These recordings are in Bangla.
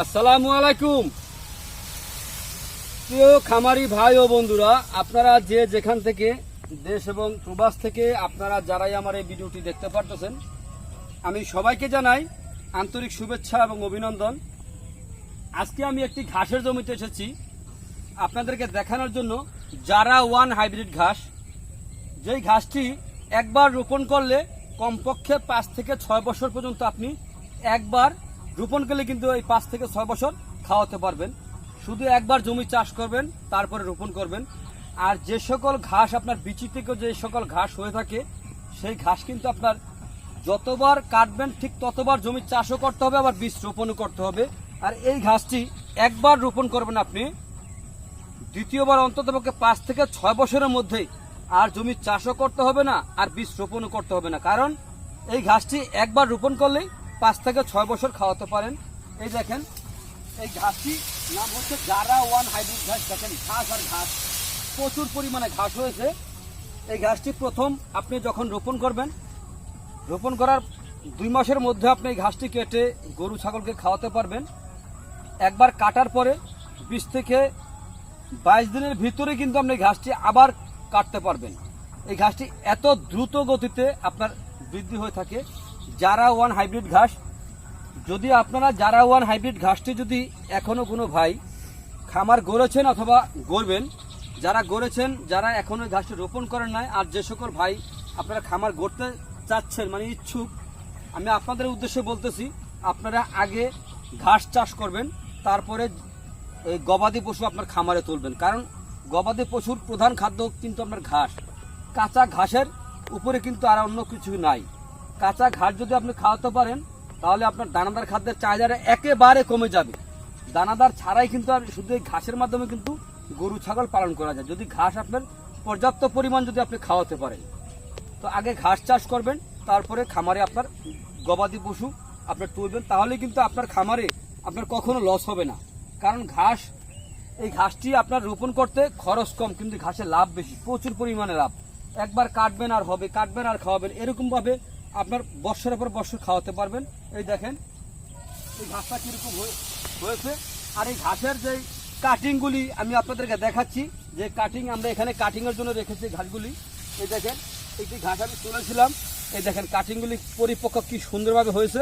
আসসালামু আলাইকুম। প্রিয় খামারি ভাই ও বন্ধুরা, আপনারা যে যেখান থেকে দেশ এবং প্রবাস থেকে আপনারা যারাই আমার এই ভিডিওটি দেখতে পারতেছেন, আমি সবাইকে জানাই আন্তরিক শুভেচ্ছা এবং অভিনন্দন। আজকে আমি একটি ঘাসের জমিতে এসেছি। আপনাদেরকে দেখানোর জন্য যারা ওয়ান হাইব্রিড ঘাস। যেই ঘাসটি একবার রোপণ করলে কমপক্ষে পাঁচ থেকে ছয় বছর পর্যন্ত আপনি একবার রোপণ করলে কিন্তু এই পাঁচ থেকে ছয় বছর খাওয়াতে পারবেন। শুধু একবার জমি চাষ করবেন, তারপরে রোপণ করবেন। আর যে সকল ঘাস আপনার বিচি থেকে যে সকল ঘাস হয়ে থাকে, সেই ঘাস কিন্তু আপনার যতবার কাটবেন, ঠিক ততবার জমি চাষও করতে হবে, আবার বীজ রোপণও করতে হবে। আর এই ঘাসটি একবার রোপণ করবেন আপনি, দ্বিতীয়বার অন্তত পক্ষে পাঁচ থেকে ছয় বছরের মধ্যেই আর জমি চাষও করতে হবে না, আর বীজ রোপণও করতে হবে না। কারণ এই ঘাসটি একবার রোপণ করলেই পাঁচ থেকে ছয় বছর খাওয়াতে পারেন। এই দেখেন, এই ঘাসটি নাম হচ্ছে জারা ওয়ান হাইব্রিড ঘাস। দেখেন, ঘাস আর ঘাস, প্রচুর পরিমাণে ঘাস হয়েছে। এই ঘাসটি প্রথম আপনি যখন রোপণ করবেন, রোপণ করার দুই মাসের মধ্যে আপনি এই ঘাসটি কেটে গরু, ছাগলকে খাওয়াতে পারবেন। একবার কাটার পরে বিশ থেকে বাইশ দিনের ভিতরে কিন্তু আপনি ঘাসটি আবার কাটতে পারবেন। এই ঘাসটি এত দ্রুত গতিতে আপনার বৃদ্ধি হয়ে থাকে। যারা ওয়ান হাইব্রিড ঘাস, যদি আপনারা যারা ওয়ান হাইব্রিড ঘাসটি যদি এখনও কোনো ভাই খামার গড়েছেন অথবা গড়বেন, যারা গড়েছেন, যারা এখনও এই ঘাসটি রোপণ করেন নাই, আর যে সকল ভাই আপনারা খামার গড়তে চাচ্ছেন মানে ইচ্ছুক, আমি আপনাদের উদ্দেশ্যে বলতেছি, আপনারা আগে ঘাস চাষ করবেন, তারপরে এই গবাদি পশু আপনার খামারে তুলবেন। কারণ গবাদি পশুর প্রধান খাদ্য কিন্তু আপনার ঘাস। কাঁচা ঘাসের উপরে কিন্তু আর অন্য কিছু নাই। কাঁচা ঘাস যদি আপনি খাওয়াতে পারেন, তাহলে আপনার দানাদার খাদ্যের চাহিদাটা একেবারে কমে যাবে। দানাদার ছাড়াই কিন্তু শুধু এই ঘাসের মাধ্যমে কিন্তু গরু, ছাগল পালন করা যায়। যদি ঘাস আপনার পর্যাপ্ত পরিমাণ যদি আপনি খাওয়াতে পারেন, তো আগে ঘাস চাষ করবেন, তারপরে খামারে আপনার গবাদি পশু আপনার তুলবেন তাহলে কিন্তু আপনার খামারে আপনার কখনো লস হবে না। কারণ ঘাস, এই ঘাসটি আপনার রোপণ করতে খরচ কম, কিন্তু ঘাসে লাভ বেশি, প্রচুর পরিমাণে লাভ। একবার কাটবেন আর হবে, কাটবেন আর খাওয়াবেন এরকম ভাবে আপনার বৎসরের পর বৎসর খাওয়াতে পারবেন। এই দেখেন, এই ঘাসটা কীরকম হয়ে- হয়েছে। আর এই ঘাসের যে কাটিংগুলি আমি আপনাদেরকে দেখাচ্ছি, যে কাটিং আমরা এখানে কাটিং এর জন্য রেখেছি ঘাসগুলি। এই দেখেন, একটি ঘাস আমি তুলেছিলাম। এই দেখেন কাটিংগুলি পরিপক্ক কি সুন্দরভাবে হয়েছে।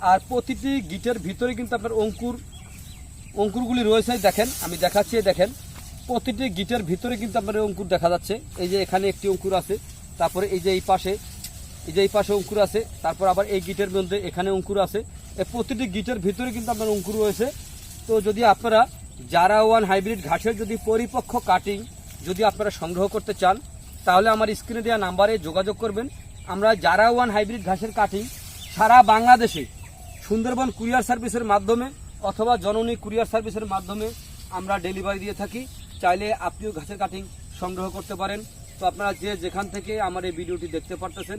আর প্রতিটি গিটের ভিতরে কিন্তু আপনার অঙ্কুর অঙ্কুরগুলি রয়েছে। দেখেন, আমি দেখাচ্ছি দেখেন, প্রতিটি গিটের ভিতরে কিন্তু আপনার অঙ্কুর দেখা যাচ্ছে। এই যে এখানে একটি অঙ্কুর আছে। তারপরে এই যে এই পাশে এই যে এই পাশে অঙ্কুর আছে, তারপর আবার এই গিটের মধ্যে এখানে অঙ্কুর আছে। এই প্রতিটি গিটের ভিতরে কিন্তু আপনার অঙ্কুর রয়েছে। তো যদি আপনারা জারা ওয়ান হাইব্রিড ঘাসের যদি পরিপক্ক কাটিং যদি আপনারা সংগ্রহ করতে চান, তাহলে আমার স্ক্রিনে দেওয়া নাম্বারে যোগাযোগ করবেন। আমরা জারা ওয়ান হাইব্রিড ঘাসের কাটিং সারা বাংলাদেশে সুন্দরবন কুরিয়ার সার্ভিসের মাধ্যমে অথবা জননী কুরিয়ার সার্ভিসের মাধ্যমে আমরা ডেলিভারি দিয়ে থাকি। চাইলে আপনিও ঘাসের কাটিং সংগ্রহ করতে পারেন। তো আপনারা যে যেখান থেকে আমার এই ভিডিওটি দেখতে পারতেছেন